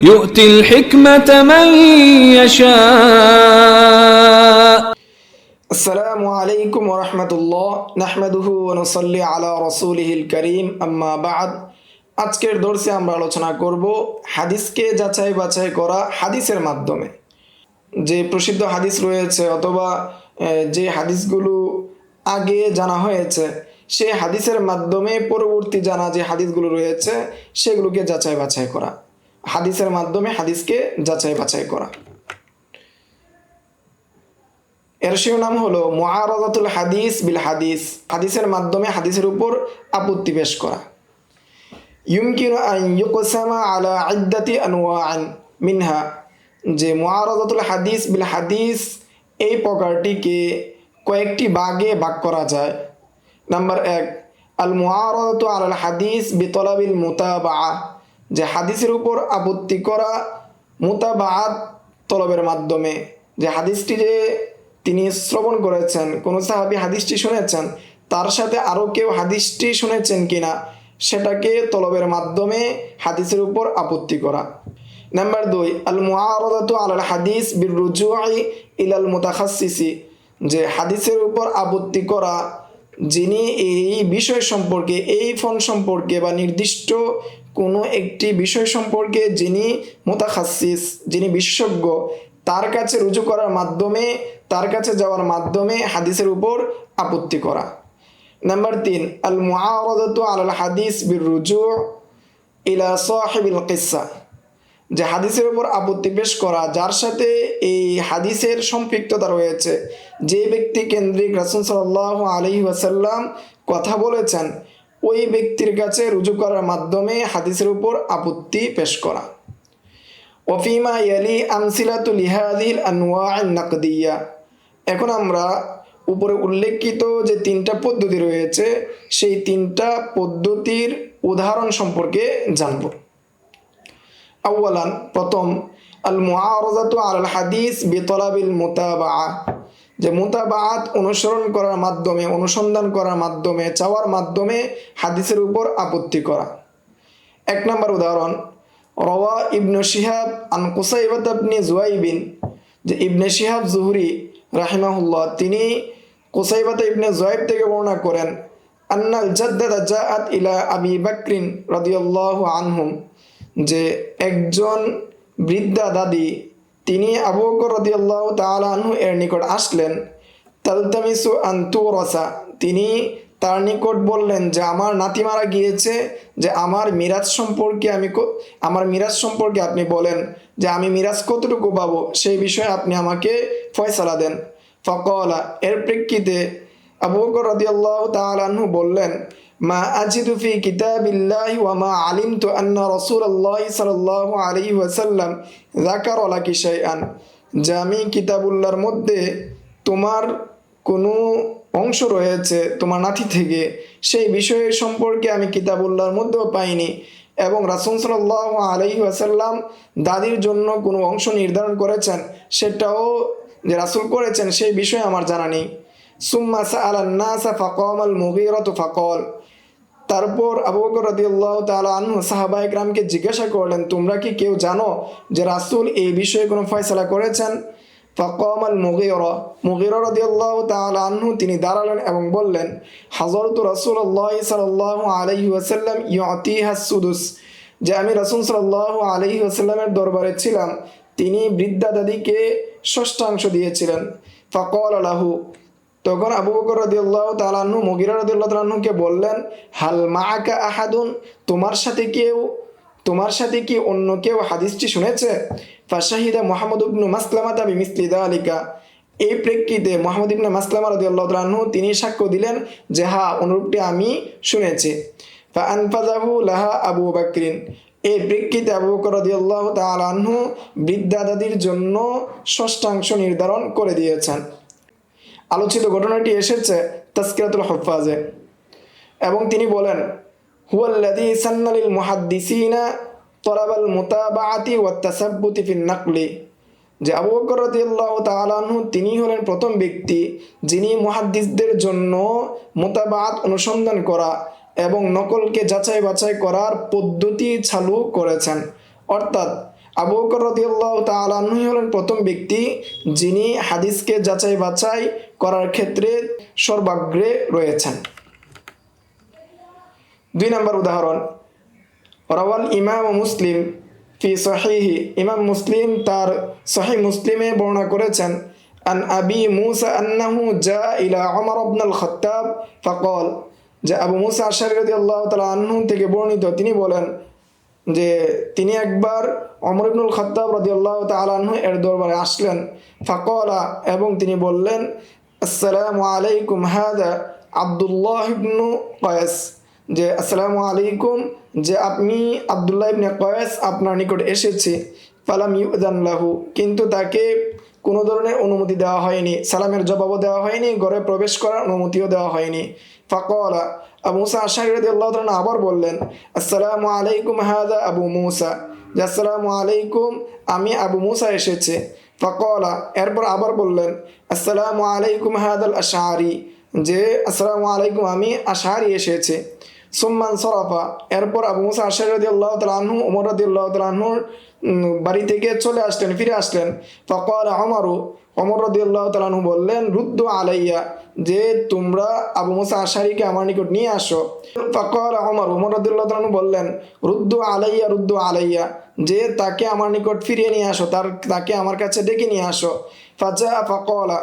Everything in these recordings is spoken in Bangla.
يؤتي الحكمة من يشاء আসসালামু আলাইকুম রহমতুল্লাহ নাহমাদুহু ওনসল্লি আলা রসুলিহিল করিম আম্মা বাদ আজকের দর্শে আমরা আলোচনা করব হাদিসকে যাচাই বাছাই করা হাদিসের মাধ্যমে যে প্রসিদ্ধ হাদিস রয়েছে অথবা আহ, যে হাদিসগুলো আগে জানা হয়েছে সেই হাদিসের মাধ্যমে পরবর্তী জানা যে হাদিসগুলো রয়েছে সেগুলোকে যাচাই বাছাই করা হাদিসের মাধ্যমে হাদিসকে যাচাই বাছাই করা। এর শিরোনাম হলো মুআরাদাতুল হাদিস বিল হাদিস। হাদিসের মাধ্যমে হাদিসের উপর আপত্তি পেশ করা। ইউমকিন আন ইউকসামা আলা ইদ্দাতি আনওয়াআন মিনহা। যে মুআরাদাতুল হাদিস বিল হাদিস, এই প্রকারটিকে কয়েকটি ভাগে ভাগ করা যায়। নাম্বার এক, আল মুআরাদাতু আলাল হাদিস বিতলাবিল মুতাবাআ। যে হাদিসের উপর আপত্তি করা মুতাবাআত তলবের মাধ্যমে। যে হাদিসটি যে তিনি শ্রবণ করেছেন, কোনো সাহাবি হাদিসটি শুনেছেন, তার সাথে আরও কেউ হাদিসটি শুনেছেন কিনা, সেটাকে তলবের মাধ্যমে হাদিসের উপর আপত্তি করা। নাম্বার দুই আল মুআরাদাতু আলাল হাদিস বির রুজুই ইলাল মুতাখাসসিসি। যে হাদিসের উপর আপত্তি করা, যিনি এই বিষয় সম্পর্কে, এই ফোন সম্পর্কে বা নির্দিষ্ট কোনো একটি বিষয় সম্পর্কে যিনি মোতাখাসিস, যিনি বিশেষজ্ঞ, তার কাছে রুজু করার মাধ্যমে, তার কাছে যাওয়ার মাধ্যমে হাদিসের উপর আপত্তি করা। নাম্বার তিন আল মুআরাদাতু আলাল হাদিস বির রুজু ইলা সাহিবিল কিসসা যে হাদিসের উপর আপত্তি পেশ করা, যার সাথে এই হাদিসের সম্পৃক্ততা রয়েছে। যে ব্যক্তি কেন্দ্রিক রাসুল সাল্লাহ আলহি ওয়াসাল্লাম কথা বলেছেন ওই ব্যক্তির কাছে রুজু করার মাধ্যমে হাদিসের উপর আপত্তি পেশ করা। ওফিমা ইয়ালি আমসিলাতুল ইহাদিল আনোয়া নাকদিয়া। এখন আমরা উপরে উল্লেখিত যে তিনটা পদ্ধতি রয়েছে, সেই তিনটা পদ্ধতির উদাহরণ সম্পর্কে জানব। আউ্বালান প্রথম আল মুআরাজাতু আলাল হাদিস বিতলাবিল মুতাবাআ যে মুতাবাআত অনুসরণ করার মাধ্যমে, অনুসন্ধান করার মাধ্যমে, চাওয়ার মাধ্যমে হাদিসের উপর আপত্তি করা। এক নম্বর উদাহরণ, রওয়া ইবনু শিহাব আন কুসাইবাত ইবনে জুয়াইবিন, যে ইবনে শিহাব জুহরি রাহিমাহুল্লাহ, তিনি কুসাইবাত ইবনে জুয়াইব থেকে বর্ণনা করেন, আন্নাল জাদ্দাদা জাআত ইলা আবি বাকরিন রাদিয়াল্লাহু আনহুম, যে একজন বৃদ্ধা দাদি তিনি আবু বকর রাদিয়াল্লাহু আনহু এর নিকট আসলেন, তালতামিসু আন্তু রসা তিনি তার নিকট বললেন যে, আমার নাতি মারা গিয়েছে, যে আমার মিরাজ সম্পর্কে আমি আমার মিরাজ সম্পর্কে আপনি বলেন, যে আমি মিরাজ কতটুকু পাবো, সেই বিষয়ে আপনি আমাকে ফয়সালা দেন। ফকলা, এর প্রেক্ষিতে আবু বকর রাদিয়াল্লাহু আনহু বললেন মা আজিদু ফি কিতাবিল্লাহি ওয়া মা আলিমতু আন্না রাসূলুল্লাহি সাল্লাল্লাহু আলাইহি ওয়াসাল্লাম যাকার লাকি শাইআন। যে আমি কিতাবুল্লাহর মধ্যে তোমার কোনো অংশ রয়েছে, তোমার নাতি থেকে, সেই বিষয়ের সম্পর্কে আমি কিতাবুল্লাহর মধ্যেও পাইনি এবং রাসুল সাল্লাহ আলহি আসাল্লাম দাদির জন্য কোনো অংশ নির্ধারণ করেছেন, সেটাও যে রাসুল করেছেন, সেই বিষয়ে আমার জানা নেই। সুম্মা সাআলান্নাসা ফাকামাল মুগীরাতু ফাকল। তারপর আবু বকর রাদিয়াল্লাহু আনহু সাহাবা একরামকে জিজ্ঞাসা করলেন, তোমরা কি কেউ জানো যে রাসূল এই বিষয়ে কোনো ফয়সালা করেছেন? ফাকাম আল মুগীরা মুগীরা রাদিয়াল্লাহু আনহু তিনি দাঁড়ালেন এবং বললেন, হাযরতু রাসূলুল্লাহ সাল্লাল্লাহু আলাইহি ওয়াসাল্লাম ইউতিহা সুদুস, যে আমি রাসূল সাল্লাল্লাহু আলাইহি ওয়াসাল্লামের দরবারে ছিলাম, তিনি বৃদ্ধা দাদিকে ষষ্ঠাংশ দিয়েছিলেন। ফাকাল লাহু তখন আবু বকর রাদিয়াল্লাহু তাআলা আনহু, মুগিরা রাদিয়াল্লাহু তাআলা আনহুকে বললেন, হাল মাআকা আহাদুন? তোমার সাথে কেউ, তোমার সাথে কি অন্য কেউ হাদিসটি শুনেছে? ফাশাহিদা মুহাম্মদ ইবনু মাসলামা তাবি মিসলি দালিকা। এই প্রেক্ষিতে মোহাম্মদ ইবনে মাসলামা রাদিয়াল্লাহু তাআলা আনহু তিনি সাক্ষ্য দিলেন যে হ্যাঁ অনুরূপটি আমি শুনেছি। আনফাজাহু লাহা আবু বাকরিন। এই প্রেক্ষিতে আবু বকর রাদিয়াল্লাহু তাআলা আনহু বৃদ্ধা দাদির জন্য ষষ্ঠাংশ নির্ধারণ করে দিয়েছেন। আলোচিত ঘটনাটি এসেছে তাস্কিরাতুল হফাজে এবং তিনি বলেন, হুয়াল্লাযী সান্নালিল মুহাদ্দিসিনা তলাবাল মুতাবাআতি ওয়াত তাসাব্বুতি ফিন নাকলি। যে আবু বকর রাদিয়াল্লাহু তাআলা আনহু, তিনি হলেন প্রথম ব্যক্তি যিনি মুহাদ্দিসদের জন্য মোতাবাত অনুসন্ধান করা এবং নকলকে যাচাই বাছাই করার পদ্ধতি চালু করেছেন। অর্থাৎ আবু বকর হলেন প্রথম ব্যক্তি যিনি হাদিসকে যাচাই বাছাই করার ক্ষেত্রে সর্বাগ্রে রয়েছেন। দুই নম্বর উদাহরণ, রাওয়াল ইমাম মুসলিম ফি সহিহি। ইমাম মুসলিম তার সহি মুসলিমে বর্ণনা করেছেন, আন আবি মুসা আন্নাহু জা ইলা ওমর আবনুল খত্তাব ফকল যে আবু মুসা আশারি রাদিয়াল্লাহু তাআলা আনহু থেকে বর্ণিত তিনি বলেন যে তিনি একবার অমর ইবনুল খত্তাব রাদিয়াল্লাহু তাআলা আনহু এর দরবারে আসলেন, ফাকলা এবং তিনি বললেন, আসসালামু আলাইকুম হাদা আব্দুল্লাহ ইবনু কয়েস। যে, আসসালামু আলাইকুম, যে আপনি আবদুল্লাহ ইবনে কয়েস আপনার নিকট এসেছি, ফালাম ইউদান লাহু। কিন্তু তাকে কোনো ধরনের অনুমতি দেওয়া হয়নি, সালামের জবাবও দেওয়া হয়নি, ঘরে প্রবেশ করার অনুমতিও দেওয়া হয়নি। ফাকলা মুসা আশাহি রাদিয়াল্লাহু তাআলা আবার বললেন আসসালামু আলাইকুম হাদা আবু মুসা। যে আসসালামু আলাইকুম আমি আবু মুসা এসেছে। ফাকলা এরপর আবার বললেন আসসালামু আলাইকুম হাদাল আশারি। যে আসসালামু আলাইকুম আমি আশারি এসেছে। সুম্মান সরাফা এরপর আবু মুসা আশারি রাদিয়াল্লাহু তাআলা আনহু ওমর রাদিয়াল্লাহু তাআলা আনহুর উম, বাড়ি থেকে চলে আসলেন, ফিরে আসলেন। ফকল আমারও অমর রদিউল্লাহ তালানহু বললেন রুদ্ধ আলাইয়া, যে তোমরা আবু মুসা আশারিকে আমার নিকট নিয়ে আসো। ফকর অমর অমর রদিউল্লাহ তালানু বললেন রুদ্ধ আলাইয়া রুদ্ধ আলাইয়া, যে তাকে আমার নিকট ফিরিয়ে নিয়ে আসো, তার, তাকে আমার কাছে ডেকে নিয়ে আসো। ফাজা ফকলা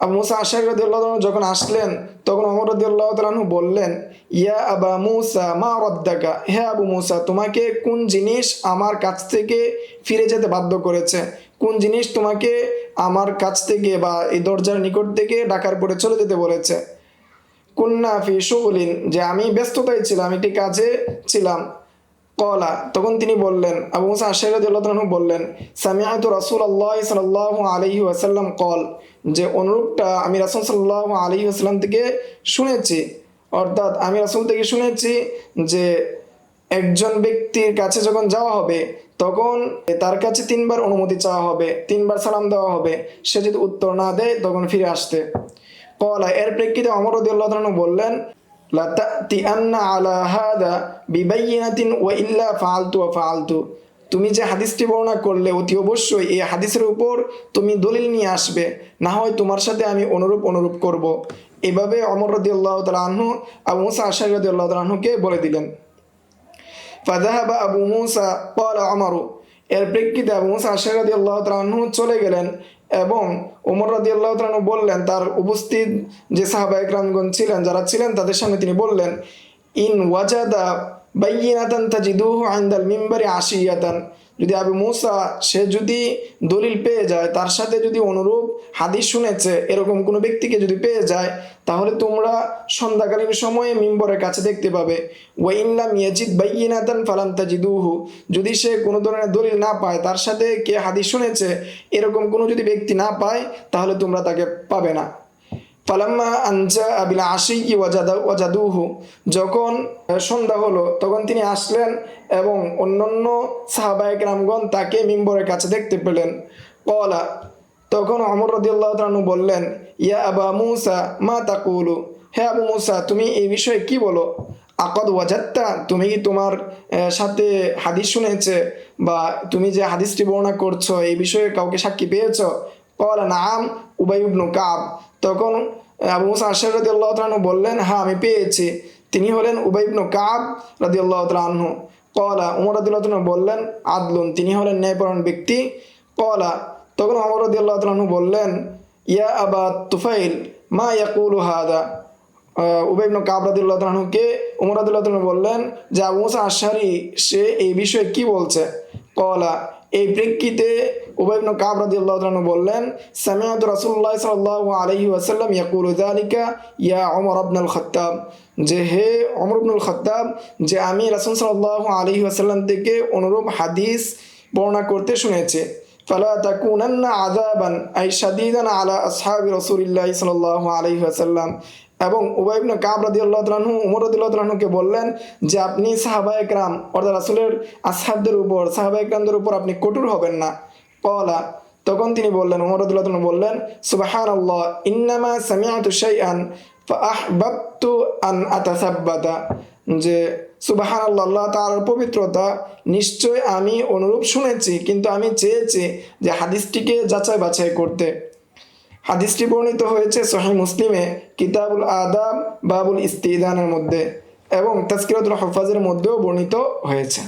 আবু মুসা আশারি রদিউল্লাহ যখন আসলেন, তখন অমর রদিউল্লাহ তালানহু বললেন, ইয়া আবা মুসা, মা রদ্দাকা হে আবু মুসা, তোমাকে কোন জিনিস আমার কাছ থেকে ফিরে যেতে বাধ্য করেছে? কোন জিনিস তোমাকে আমার কাছ থেকে বা এই দরজার নিকট থেকে ডাকার পরে চলে যেতে বলেছে? কুন্না ফি যে আমি ব্যস্ততায় ছিলাম, একটি কাজে ছিলাম। কলা তখন তিনি বললেন আবু মুসা আশারদুল্লাহ বললেন সামিয়াতু রাসুল আল্লাহ সাল্লাহ আলহি আসাল্লাম কল। যে অনুরূপটা আমি রাসুল সাল্লাহ আলহি আসাল্লাম থেকে শুনেছি, অর্থাৎ আমি রাসুল থেকে শুনেছি যে একজন ব্যক্তির কাছে যখন যাওয়া হবে, তখন তার কাছে তিনবার অনুমতি চাওয়া হবে, তিনবার সালাম দেওয়া হবে। সে যদি উত্তর না দেয়, তখন ফিরে আসতে। কলা, এর প্রেক্ষিতে অমর রদিউল্লাহ বললেন লাতাতিয়ান্না আলা হাদা বিবাইয়িনাতিন ওয়া ইল্লা ফাআলতু তুমি যে হাদিসটি বর্ণনা করলে, অতি অবশ্যই এই হাদিসের উপর তুমি দলিল নিয়ে আসবে। না হয় তোমার সাথে আমি অনুরূপ অনুরূপ করব। এভাবে অমর রদিউল্লাহ তালা আনহু, আবু মুসা আশারি রদিউল্লাহ তালা আনহুকে বলে দিলেন। ফাদাহাবা আবু মুসা কল আমারু এর প্রেক্ষিতে আবু মুসা আশারি রদিউল্লাহ তালা আনহু চলে গেলেন। এবং ওমর রাজি আল্লাহ বললেন, তার উপস্থিত যে সাহাবা একরামগণ ছিলেন, যারা ছিলেন, তাদের সামনে তিনি বললেন, ইন ওয়াজাদা বাইয়িনাতান তাজিদুহু আইন্দাল মিম্বারি আশিয়াতান। যদি আবু মুসা, সে যদি দলিল পেয়ে যায়, তার সাথে যদি অনুরূপ হাদিস শুনেছে, এরকম কোনো ব্যক্তিকে যদি পেয়ে যায়, তাহলে তোমরা সন্ধ্যাকালীন সময়ে মিম্বরের কাছে দেখতে পাবে। ওয়াইনলাম ইয়াজিদ বাইয়িনাতান ফালাম তাজিদুহু, যদি সে কোনো ধরনের দলিল না পায়, তার সাথে কে হাদিস শুনেছে, এরকম কোনো যদি ব্যক্তি না পায়, তাহলে তোমরা তাকে পাবে না। ফালাম্মা আনজা আবিল আশি ওয়াজাদা ওয়াজাদুহু। যখন সন্ধ্যা হলো, তখন তিনি আসলেন এবং অন্যান্য সাহাবায়ক রামগণ তাকে মিম্বরের কাছে দেখতে পেলেন। কলা তখন অমর রদিউল্লাহ তালু বললেন, ইয়া আবা মুসা, মা তাকুলু? হে আবু মুসা, তুমি এই বিষয়ে কি বলো? আকদ ওয়াজাত্তা তুমি কি তোমার সাথে হাদিস শুনেছে? বা তুমি যে হাদিসটি বর্ণনা করছ, এই বিষয়ে কাউকে সাক্ষী পেয়েছ? কলা নাম উবাইবনু কাব তখন আবু মুসা আশার রাদি আল্লাহ বললেন হ্যাঁ আমি পেয়েছি। তিনি হলেন উবাইবনু কাব রাদি আল্লাহ কলা উমর রাদিল্লাহ বললেন, আদলুন। তিনি হলেন ন্যায়পরণ ব্যক্তি। কলা তখন অমর রাদি আল্লাহ বললেন, ইয়া আবা তুফাইল, মা ইয়াকুলু হাদা? উবাইবনু উমর আদুল্লাহ তালু বললেন যে, আবু মুসা আশারি, সে এই বিষয়ে কি বলছে? কলা এই প্রেক্ষিতে উবাইবনু কাব রাদিয়াল্লাহু তাআলা বললেন, সামিআতু রাসূলুল্লাহ সাল্লাল্লাহু আলাইহি ওয়াসাল্লাম ইয়াকুলু যালিকা, ইয়া ওমর ইবনুল খাত্তাব। যে হে ওমর ইবনুল খাত্তাব, যে আমি রাসূল সাল্লাল্লাহু আলাইহি ওয়াসাল্লাম থেকে অনুরূপ হাদিস বর্ণনা করতে শুনেছি, ফালা তাকুনান্না আযাবান আই শাদীদান আলা আসহাবি রাসূলিল্লাহ সাল্লাল্লাহু আলাইহি ওয়াসাল্লাম। এবং উবাইবনে কাব রাদিয়াল্লাহু তাআলাহু উমর রাদিয়াল্লাহু তাআলাহুকে বললেন যে, আপনি সাহাবা একরাম, অর্থাৎ রাসূলের আসহাবদের উপর, সাহাবা একরামদের উপর আপনি কঠোর হবেন না। কলা, তখন তিনি বললেন, উমর রাদিয়াল্লাহু তাআলা বললেন, সুবহানাল্লাহ, ইন্নামা সামিআতু শাইআন, ফাআহবাবতু আন আতাসাব্বাতা। যে সুবাহান আল্লাহ আল্লাহ তার পবিত্রতা, নিশ্চয় আমি অনুরূপ শুনেছি, কিন্তু আমি চেয়েছি যে, হাদিসটিকে যাচাই বাছাই করতে। হাদিসটি বর্ণিত হয়েছে সহি মুসলিমে কিতাবুল আদাব বাবুল ইস্তিদানের মধ্যে এবং তাজকিরাতুল হফাজের মধ্যেও বর্ণিত হয়েছে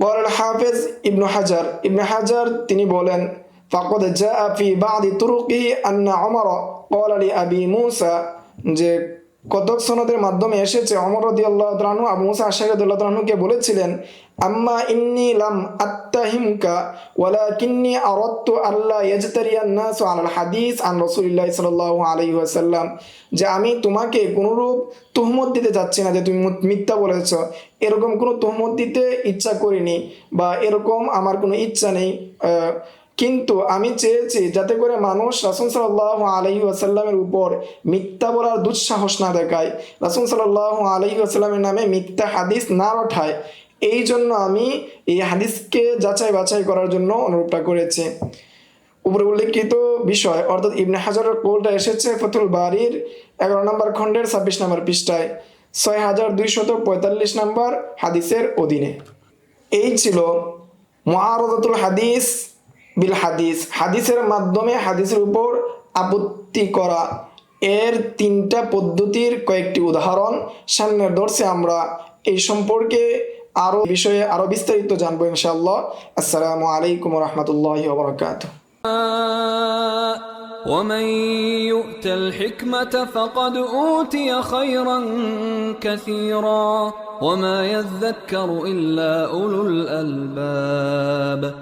বল হাফেজ ইবনু হাজার ইবনু হাজার তিনি বলেন ফাকদ জা ফি বাদি তুরুকি আন্না অমর قال لأبي موسى যে কতক সনদের মাধ্যমে এসেছে অমর তালু আবু মুসা তালুকে বলেছিলেন, আম্মা ইন্নি লাম আত্তাহিমকা ওয়ালা কিন্নি আরত্ত আল্লাহ ইয়াজতারিয়ান নাস আলাল হাদিস আন রাসূলুল্লাহ সাল্লাল্লাহু আলাইহি ওয়াসাল্লাম, যে আমি তোমাকে কোনরূপ তুহমত দিতে যাচ্ছি না, যে তুমি মিথ্যা বলেছ। এরকম কোনো তুহমত দিতে ইচ্ছা করিনি বা এরকম আমার কোনো ইচ্ছা নেই কিন্তু আমি চেয়েছি যাতে করে মানুষ রাসুল সাল্লাহ আলহি আসাল্লামের উপর মিথ্যা বলার দুঃসাহস না দেখায়, রাসুল সাল্লাহ আলহি আসাল্লামের নামে মিথ্যা হাদিস না ওঠায় এই জন্য আমি এই হাদিসকে যাচাই বাছাই করার জন্য অনুরোধটা করেছি। উপরে উল্লেখিত বিষয়, অর্থাৎ ইবনে হাজারের কোলটা এসেছে ফতুল বাড়ির এগারো নম্বর খণ্ডের ছাব্বিশ নম্বর পৃষ্ঠায়, ছয় হাজার দুইশত পঁয়তাল্লিশ নম্বর হাদিসের অধীনে। এই ছিল মহারদাতুল হাদিস বিল হাদিস হাদিসের মাধ্যমে হাদিসের উপর আপত্তি করা এর তিনটা পদ্ধতির কয়েকটি উদাহরণ সামনের দর্শে আমরা এই সম্পর্কে আরো বিষয়ে আরো বিস্তারিত জানবো ইনশাআল্লাহ আসসালামু আলাইকুম রহমতুল্লাহ বরকাত ومن يؤت الحكمة فقد أوتي خيرا كثيرا وما يذكر إلا أولو الألباب